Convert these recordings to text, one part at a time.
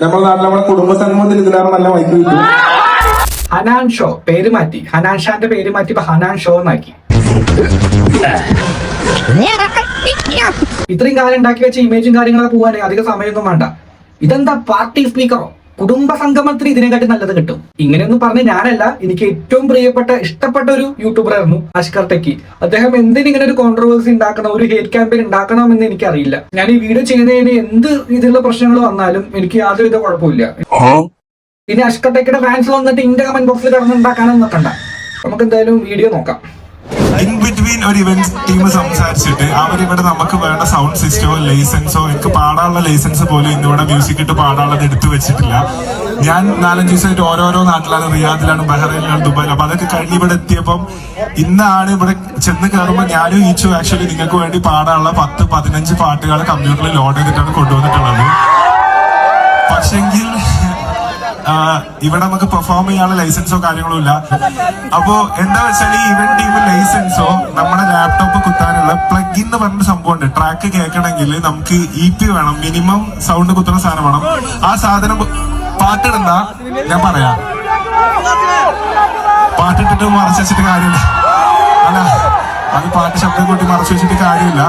നമ്മുടെ നാട്ടിൽ നമ്മുടെ കുടുംബ സംഗമത്തിൽ ഇതിലാണ് നല്ല മൈക്ക് കിട്ടും. ഹനാൻ ഷോ പേര് മാറ്റി. ഹനാൻ ഷാന്റെ പേര് മാറ്റി ഹനാൻ ഷോ എന്നാക്കി. ഇത്രയും കാലം ഉണ്ടാക്കി വെച്ച ഇമേജും കാര്യങ്ങളൊക്കെ പോവാനേ അധികം സമയമൊന്നും വേണ്ട. ഇതെന്താ പാർട്ടി സ്പീക്കറോ കുടുംബ സംഗമത്തിന് ഇതിനെക്കാട്ടി നല്ലത് കിട്ടും. ഇങ്ങനെയൊന്നും പറഞ്ഞ് ഞാനല്ല എനിക്ക് ഏറ്റവും പ്രിയപ്പെട്ട ഇഷ്ടപ്പെട്ട ഒരു യൂട്യൂബർ ആയിരുന്നു അഷ്കർ ടെക്കി. അദ്ദേഹം എന്തിന് ഇങ്ങനെ ഒരു കോൺട്രവേഴ്സി ഉണ്ടാക്കണം ഒരു ഹേറ്റ് ക്യാമ്പയിൻ ഉണ്ടാക്കണമെന്ന് എനിക്കറിയില്ല. ഞാൻ ഈ വീഡിയോ ചെയ്യുന്നതിന് എന്ത് രീതിയിലുള്ള പ്രശ്നങ്ങൾ വന്നാലും എനിക്ക് യാതൊരുവിധ കുഴപ്പമില്ല ഇനി അഷ്കർ ടെക്കിയുടെ ഫാൻസ് വന്നിട്ട് ഇന്റെ കമന്റ് ബോക്സിൽ കിടന്നുണ്ടാക്കാനൊന്നും നോക്കണ്ട നമുക്ക് എന്തായാലും വീഡിയോ നോക്കാം. ഇൻ ബിറ്റ്വീൻ ഒരു ഇവന്റ് ടീം സംസാരിച്ചിട്ട് അവരിവിടെ നമുക്ക് വേണ്ട സൗണ്ട് സിസ്റ്റമോ ലൈസൻസോ എനിക്ക് പാടാനുള്ള ലൈസൻസ് പോലും ഇന്നിവിടെ മ്യൂസിക് ഇട്ട് പാടാനുള്ളത് എടുത്തു വെച്ചിട്ടില്ല. ഞാൻ നാലഞ്ച് ദിവസമായിട്ട് ഓരോരോ നാട്ടിലാണ് റിയാദിലാണ് ബഹ്റൈനിലാണ് ദുബായിലാണ്. അപ്പൊ അതൊക്കെ കഴിഞ്ഞ് ഇവിടെ എത്തിയപ്പം ഇന്നാണ് ഇവിടെ ചെന്ന് കയറുമ്പോൾ ഞാനും ഈച്ചു ആക്ച്വലി നിങ്ങൾക്ക് വേണ്ടി പാടാനുള്ള പത്ത് പതിനഞ്ച് പാട്ടുകൾ കമ്പ്യൂട്ടറിൽ ലോഡ് ചെയ്തിട്ടാണ് കൊണ്ടുവന്നിട്ടുള്ളത്. ഇവിടെ നമുക്ക് പെർഫോം ചെയ്യാനുള്ള ലൈസൻസോ കാര്യങ്ങളോ ഇല്ല. അപ്പോ എന്താ വെച്ചാൽ ഈ ഇവന്റ് ടീം ലൈസൻസോ നമ്മുടെ ലാപ്ടോപ്പ് കുത്താനുള്ള പ്ലഗ് എന്ന് പറഞ്ഞ സംഭവം ഉണ്ട് ട്രാക്ക് കേൾക്കണമെങ്കിൽ നമുക്ക് ഇ പി വേണം. മിനിമം സൗണ്ട് കുത്തുന്ന സാധനം വേണം. ആ സാധനം പാട്ടിടണ്ട. ഞാൻ പറയാ. പാട്ടിട്ടിട്ട് മറച്ചു വെച്ചിട്ട് കാര്യമില്ല. അല്ല അത് പാട്ട് ശബ്ദം കൂട്ടി മറച്ചു വെച്ചിട്ട് കാര്യമില്ല.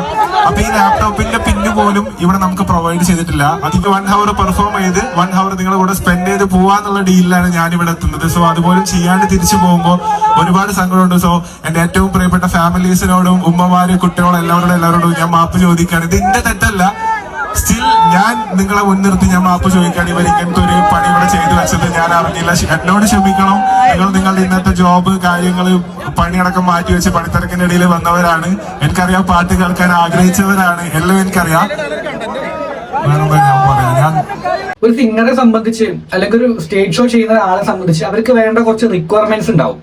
അപ്പൊ ഈ ലാപ്ടോപ്പിന്റെ പിന്ന് പോലും ഇവിടെ നമുക്ക് പ്രൊവൈഡ് ചെയ്തിട്ടില്ല. അതിക്ക് വൺ ഹവർ പെർഫോം ചെയ്ത് വൺ ഹവർ നിങ്ങളുടെ കൂടെ സ്പെൻഡ് ചെയ്ത് പോവാന്നുള്ള ഡീലിലാണ് ഞാൻ ഇവിടെ എത്തുന്നത്. സോ അതുപോലും ചെയ്യാണ്ട് തിരിച്ചു പോകുമ്പോൾ ഒരുപാട് സങ്കടമുണ്ട്. സോ എന്റെ ഏറ്റവും പ്രിയപ്പെട്ട ഫാമിലീസിനോടും ഉമ്മമാര് കുട്ടികളോടും എല്ലാവരോടും എല്ലാവരോടും ഞാൻ മാപ്പ് ചോദിക്കുകയാണ്. ഇത് എന്റെ തെറ്റല്ല. സ്റ്റിൽ ഞാൻ നിങ്ങളെ മുൻനിർത്തി ഞാൻ മാപ്പ് ചോദിക്കുകയാണ്. ഇവർ ഇങ്ങനത്തെ ഒരു പണി ചെയ്തു വെച്ചത് ഞാൻ അറിഞ്ഞില്ല. എന്നോട് ക്ഷമിക്കണം. നിങ്ങൾ നിങ്ങളുടെ ഇന്നത്തെ ജോബ് കാര്യങ്ങൾ പണിയടക്കം മാറ്റി വെച്ച് പണിത്തിരക്കിന്റെ ഇടയിൽ വന്നവരാണ്. എനിക്കറിയാം പാട്ട് കേൾക്കാൻ ആഗ്രഹിച്ചവരാണ്. എല്ലാം എനിക്കറിയാം. ഒരു സിംഗറെ സംബന്ധിച്ച് അല്ലെങ്കിൽ ഒരു സ്റ്റേജ് ഷോ ചെയ്യുന്ന ആളെ സംബന്ധിച്ച് അവർക്ക് വേണ്ട കുറച്ച് റിക്വയർമെന്റ്സ് ഉണ്ടാവും.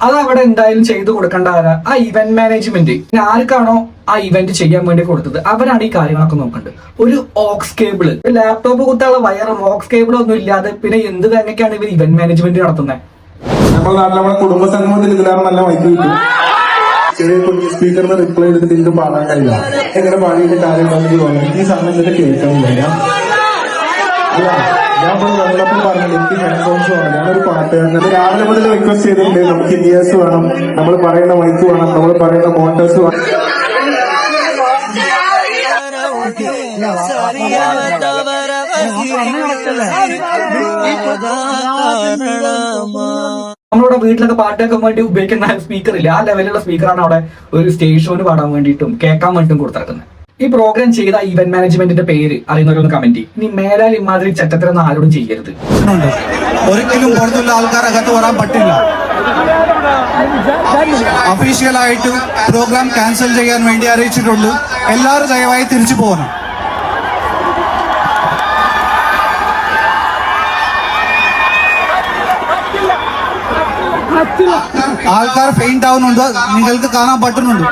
അത് അവിടെ എന്തായാലും ചെയ്തു കൊടുക്കേണ്ട ആ ഇവന്റ് മാനേജ്മെന്റ് ആർക്കാണോ ആ ഇവന്റ് ചെയ്യാൻ വേണ്ടി കൊടുത്തത്? അവരാണ് ഈ കാര്യങ്ങളൊക്കെ നോക്കേണ്ടത്. ഒരു ഓക്സ് കേബിൾ ലാപ്ടോപ്പ് കുത്താനുള്ള വയറും ഓക്സ് കേബിളും ഒന്നും ഇല്ലാതെ പിന്നെ എന്ത് തന്നെയൊക്കെയാണ് ഇവർ ഇവന്റ് മാനേജ്മെന്റ് നടത്തുന്നത് കുടുംബ റിപ്ലൈ എങ്ങനെ ഈ ഞാൻ പാട്ടുകാരൻ രാവിലെ മുതൽ റിക്വസ്റ്റ് ചെയ്തിട്ടുണ്ട് നമുക്ക് ഇയേഴ്സ് വേണം നമ്മൾ പറയുന്ന മൈക്ക് വേണം നമ്മൾ പറയുന്ന മോട്ടേഴ്സ് വേണം. നമ്മളിവിടെ വീട്ടിലൊക്കെ പാട്ട് കേൾക്കാൻ വേണ്ടി ഉപയോഗിക്കുന്ന സ്പീക്കർ ഇല്ല. ആ ലെവലിലുള്ള സ്പീക്കറാണ് അവിടെ ഒരു സ്റ്റേജ് ഷോന് പാടാൻ വേണ്ടിയിട്ടും കേൾക്കാൻ വേണ്ടിയിട്ടും കൊടുത്തിറക്കുന്നത്. ഈ പ്രോഗ്രാം ചെയ്ത ഇവന്റ് മാനേജ്മെന്റിന്റെ പേര് അറിയുന്നവരൊന്ന് കമന്റ് ചെയ്യും. ഇനി മേലാൽ ഇമാതിരി ചട്ടത്തരൊന്നും ആരോടും ചെയ്യരുത്. ഒരിക്കലും പുറത്തുള്ള ആൾക്കാർ അകത്ത് വരാൻ പറ്റില്ല. ഒഫീഷ്യലായിട്ട് പ്രോഗ്രാം ക്യാൻസൽ ചെയ്യാൻ വേണ്ടി അറിയിച്ചിട്ടുണ്ട്. എല്ലാവരും ദയവായി തിരിച്ചു പോകണം. ആൾക്കാർ ഫെയിന്റ് ആവുന്നുണ്ട്. നിങ്ങൾക്ക് കാണാൻ പറ്റുന്നുണ്ട്.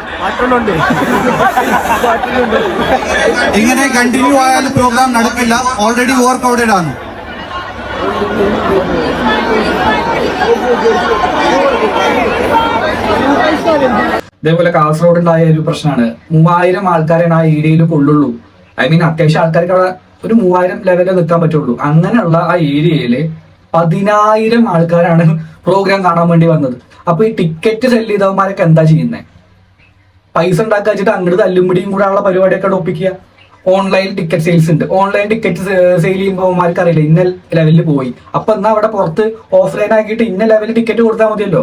ഇങ്ങനെ കണ്ടിന്യൂ ആയാൽ പ്രോഗ്രാം നടക്കില്ല. ഓൾറെഡി വർക്ക്ഔട്ടഡ് ആണ് ഇതേപോലെ കാസർഗോഡ് ഉണ്ടായ ഒരു പ്രശ്നമാണ് മൂവായിരം ആൾക്കാരാണ് ആ ഏരിയയിൽ കൊള്ളുള്ളൂ. ഐ മീൻ അത്യാവശ്യം ആൾക്കാർക്ക് അവിടെ ഒരു മൂവായിരം ലെവലിൽ നിൽക്കാൻ പറ്റുള്ളൂ. അങ്ങനെയുള്ള ആ ഏരിയയിൽ പതിനായിരം ആൾക്കാരാണ് പ്രോഗ്രാം കാണാൻ വേണ്ടി വന്നത്. അപ്പൊ ഈ ടിക്കറ്റ് സെൽ ചെയ്തവന്മാരൊക്കെ എന്താ ചെയ്യുന്നത് പൈസ ഉണ്ടാക്കുക വെച്ചിട്ട് അങ്ങോട്ട് തല്ലുംപിടിയും കൂടെ ഉള്ള പരിപാടിയൊക്കെ ഒപ്പിക്കുക. ഓൺലൈൻ ടിക്കറ്റ് സെയിൽസ് ഉണ്ട്. ഓൺലൈൻ ടിക്കറ്റ് സെയിൽ ചെയ്യുമ്പോൾ അവന്മാർക്ക് അറിയില്ല ഇന്ന ലെവലിൽ പോയി. അപ്പൊ എന്നാ അവിടെ പുറത്ത് ഓഫ്ലൈൻ ആക്കിയിട്ട് ഇന്ന ലെവലിൽ ടിക്കറ്റ് കൊടുത്താൽ മതിയല്ലോ.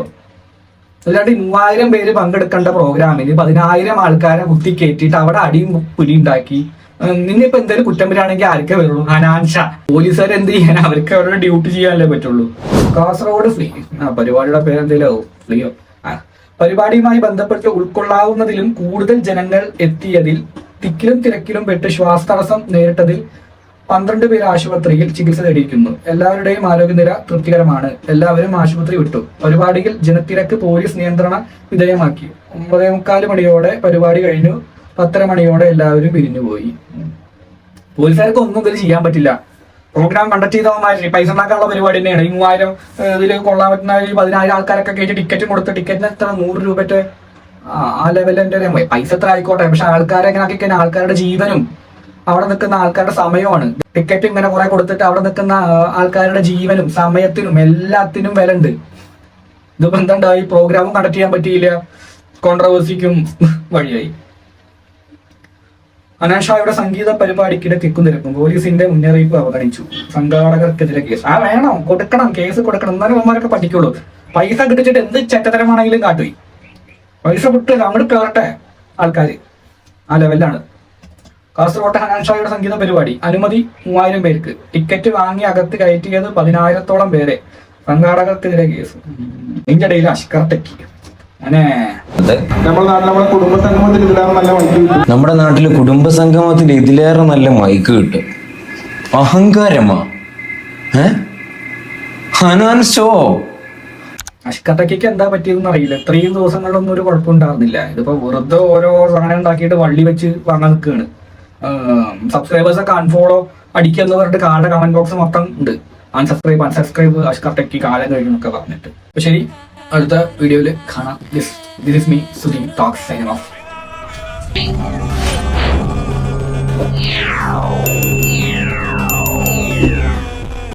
അല്ലാണ്ട് മൂവായിരം പേര് പങ്കെടുക്കേണ്ട പ്രോഗ്രാമിന് പതിനായിരം ആൾക്കാരെ കുത്തി കയറ്റിയിട്ട് അവിടെ അടിയും പുലി ഉണ്ടാക്കി. നിന്നിപ്പോ എന്തായാലും കുറ്റം വരികയാണെങ്കിൽ ആർക്കേ വരുള്ളൂ? ഹനാൻഷ. പോലീസുകാർ എന്ത് ചെയ്യാൻ അവർക്ക് അവരുടെ ഡ്യൂട്ടി ചെയ്യാനല്ലേ പറ്റുള്ളൂ. കാസർഗോഡ് ഫ്രീ ആ പരിപാടിയുടെ പേര് എന്തെങ്കിലും ഫ്രീയോ? ആ. പരിപാടിയുമായി ബന്ധപ്പെട്ട് ഉൾക്കൊള്ളാവുന്നതിലും കൂടുതൽ ജനങ്ങൾ എത്തിയതിൽ തിക്കിലും തിരക്കിലും പെട്ട് ശ്വാസതടസ്സം നേരിട്ടതിൽ പന്ത്രണ്ട് പേർ ആശുപത്രിയിൽ ചികിത്സ തേടിയിരിക്കുന്നു. എല്ലാവരുടെയും ആരോഗ്യനില തൃപ്തികരമാണ്. എല്ലാവരും ആശുപത്രി വിട്ടു. പരിപാടിയിൽ ജനത്തിരക്ക് പോലീസ് നിയന്ത്രണ വിധേയമാക്കി. ഒമ്പതേ മുക്കാൽ മണിയോടെ പരിപാടി കഴിഞ്ഞു. പത്തര മണിയോടെ എല്ലാവരും പിരിഞ്ഞുപോയി പോലീസുകാർക്ക് ഒന്നും ഇതിൽ ചെയ്യാൻ പറ്റില്ല. പ്രോഗ്രാം കണ്ടക്ട് ചെയ്തവന്മാര് പൈസ ഉണ്ടാക്കാനുള്ള പരിപാടി തന്നെയാണ്. ഈ മൂവായിരം ഇതിൽ കൊള്ളാൻ പറ്റുന്ന ഒരു പതിനായിരം ആൾക്കാരൊക്കെ കയറ്റി ടിക്കറ്റ് കൊടുത്ത് ടിക്കറ്റിന് എത്ര? നൂറ് രൂപത്തെ ആ ലെവലിന്റെ പൈസ എത്ര ആയിക്കോട്ടെ. പക്ഷെ ആൾക്കാരെ എങ്ങനെ ആക്കി കഴിഞ്ഞാൽ ആൾക്കാരുടെ ജീവനും അവിടെ നിൽക്കുന്ന ആൾക്കാരുടെ സമയമാണ് ടിക്കറ്റ് ഇങ്ങനെ കുറെ കൊടുത്തിട്ട് അവിടെ നിൽക്കുന്ന ആൾക്കാരുടെ ജീവനും സമയത്തിനും എല്ലാത്തിനും വില ഉണ്ട്. ഇതിപ്പോ ബന്ധമുണ്ടായി പ്രോഗ്രാമും കണ്ടക്ട് ചെയ്യാൻ പറ്റിയില്ല. കോൺട്രവേഴ്സിക്കും വഴിയായി. അനാഷായുടെ സംഗീത പരിപാടിക്കിടെ തിക്കും തിരക്കും പോലീസിന്റെ മുന്നറിയിപ്പ് അവഗണിച്ചു. സംഘാടകർക്കെതിരെ കേസ്. ആ വേണം. കൊടുക്കണം. കേസ് കൊടുക്കണം. എന്നാലും അവന്മാരൊക്കെ പഠിക്കുള്ളൂ പൈസ കിട്ടിച്ചിട്ട് എന്ത് ചെറ്റത്തരമാണെങ്കിലും കാട്ടുപോയി. പൈസ വിട്ട് അങ്ങോട്ട് കയറട്ടെ ആൾക്കാർ ആ ലെവലിലാണ്. കാസർഗോട്ടെ ഹനാൻഷായുടെ സംഗീത പരിപാടി. അനുമതി മൂവായിരം പേർക്ക്. ടിക്കറ്റ് വാങ്ങി അകത്ത് കയറ്റിയത് പതിനായിരത്തോളം പേരെ. സംഘാടകർക്കെതിരെ കേസ്. ഇടയിൽ അഷ്കർ അതെ നമ്മുടെ നാട്ടിൽ കുടുംബ സംഗമത്തിൽ ഇതിലേറെ നല്ല മൈക്ക് കിട്ടും. അഹങ്കാരമാ. ഏ? ഹനാൻ ഷോ. അഷ്കട്ടയ്ക്ക് എന്താ പറ്റിയതെന്ന് അറിയില്ല. ഇത്രയും ദിവസങ്ങളിലൊന്നും ഒരു കുഴപ്പമുണ്ടായിരുന്നില്ല ഇതിപ്പോ വെറുതെ ഓരോ സാധനം ഉണ്ടാക്കിയിട്ട് വള്ളി വെച്ച് വാങ്ങാൻ നിൽക്കുകയാണ്. സബ്സ്ക്രൈബേഴ്സ് ഒക്കെ അൺഫോളോ അടിക്കുക എന്ന് പറഞ്ഞിട്ട് കാർഡ് കമന്റ് ബോക്സ് മൊത്തം ഉണ്ട്. അൺസബ്സ്ക്രൈബ് അൺസബ്സ്ക്രൈബ് അഷ്കട്ടയ്ക്ക് കാലം കഴിഞ്ഞു എന്നൊക്കെ പറഞ്ഞിട്ട്. അപ്പൊ ശരി. അടുത്ത വീഡിയോയിൽ കാണാം. This this is me Sudhi talks sign off